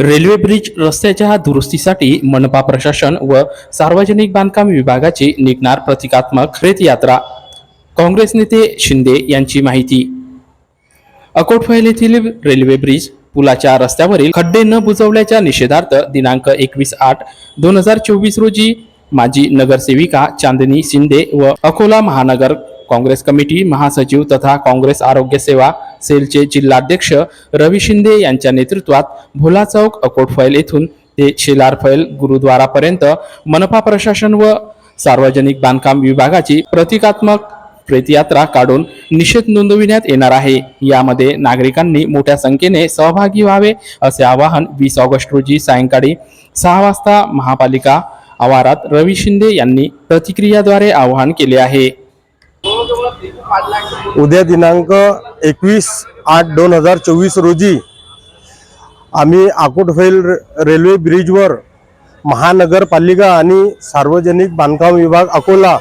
Railway bridge रस्त्याच्या दुरुस्तीसाठी मनपा प्रशासन व सार्वजनिक बांधकाम विभागाची निघणार प्रतिकात्मक यात्रा काँग्रेस नेते शिंदे यांची माहिती. अकोटफैल येथील रेल्वे ब्रिज पुलाच्या रस्त्यावरील खड्डे न बुजवल्याच्या निषेधार्थ दिनांक एकवीस आठ दोन हजार चोवीस रोजी माजी नगरसेविका चांदनी शिंदे व अकोला महानगर काँग्रेस कमिटी महासचिव तथा काँग्रेस आरोग्य सेवा सेलचे जिल्हाध्यक्ष रवी शिंदे यांच्या नेतृत्वात भोला चौक अकोटफैल येथून ते शेलारफैल गुरुद्वारापर्यंत मनपा प्रशासन व सार्वजनिक बांधकाम विभागाची प्रतिकात्मक प्रेतयात्रा काढून निषेध नोंदविण्यात येणार आहे. यामध्ये नागरिकांनी मोठ्या संख्येने सहभागी व्हावे असे आवाहन वीस ऑगस्ट रोजी सायंकाळी सहा वाजता महापालिका आवारात रवी शिंदे यांनी प्रतिक्रियाद्वारे आवाहन केले आहे. उद्या दिनांक एकवीस आठ दोन हजार चोवीस रोजी आम्ही आकोटफैल रेल्वे ब्रिजवर महानगरपालिका आणि सार्वजनिक बांधकाम विभाग अकोला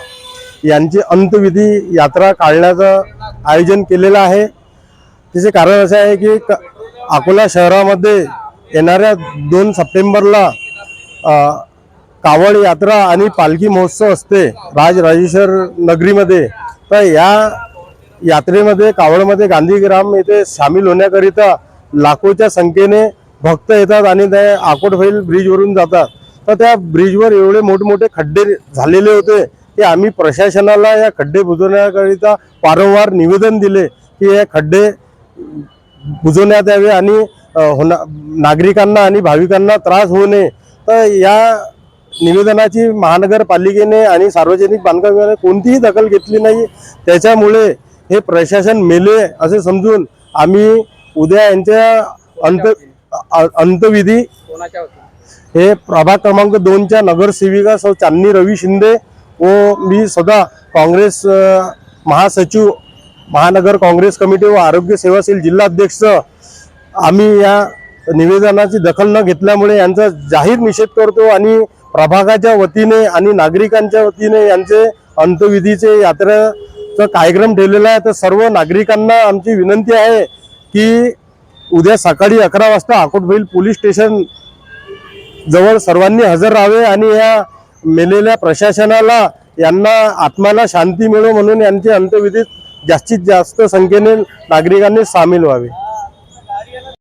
यांची अंतविधी यात्रा काढण्याचं आयोजन केलेलं आहे. त्याचे कारण असे आहे की क अकोला शहरामध्ये येणाऱ्या दोन सप्टेंबरला कावड यात्रा आणि पालखी महोत्सव असते. राजराजेश्वर नगरीमध्ये तर या यात्रेमध्ये कावडमध्ये गांधीग्राम येथे सामील होण्याकरिता लाखोच्या संख्येने भक्त येतात आणि ते आकोटफैल ब्रिजवरून जातात. तर त्या ब्रिजवर एवढे मोठमोठे खड्डे झालेले होते की आम्ही प्रशासनाला या खड्डे बुजवण्याकरिता वारंवार निवेदन दिले की हे खड्डे बुजवण्यात यावे आणि होणार नागरिकांना आणि भाविकांना त्रास होऊ नये. तर या निवेदनाची महानगरपालिकेने आणि सार्वजनिक बांधकाम विभागाने कोणतीही दखल घेतली नाही. त्याच्यामुळे हे प्रशासन मेले असे समजून आम्ही उद्या यांच्या अंत अंतविधी हे प्रभाग क्रमांक दोनच्या नगरसेविका सौ चांदनी रवी शिंदे व मी स्वतः काँग्रेस महासचिव महानगर काँग्रेस कमिटी व आरोग्य सेवा सेल जिल्हाध्यक्ष. आम्ही या निवेदनाची दखल न घेतल्यामुळे यांचा जाहीर निषेध करतो आणि प्रभागाच्या वतीने आणि नागरिकांच्या वतीने यांचे अंतविधीचे यात्रेचा कार्यक्रम ठेवलेला आहे. तर सर्व नागरिकांना आमची विनंती आहे की उद्या सकाळी अकरा वाजता अकोटभैल पोलीस स्टेशन जवळ सर्वांनी हजर राहावे आणि या मेलेल्या प्रशासनाला यांना आत्माला शांती मिळो म्हणून यांचे अंत्यविधीत जास्तीत जास्त संख्येने नागरिकांनी सामील व्हावे.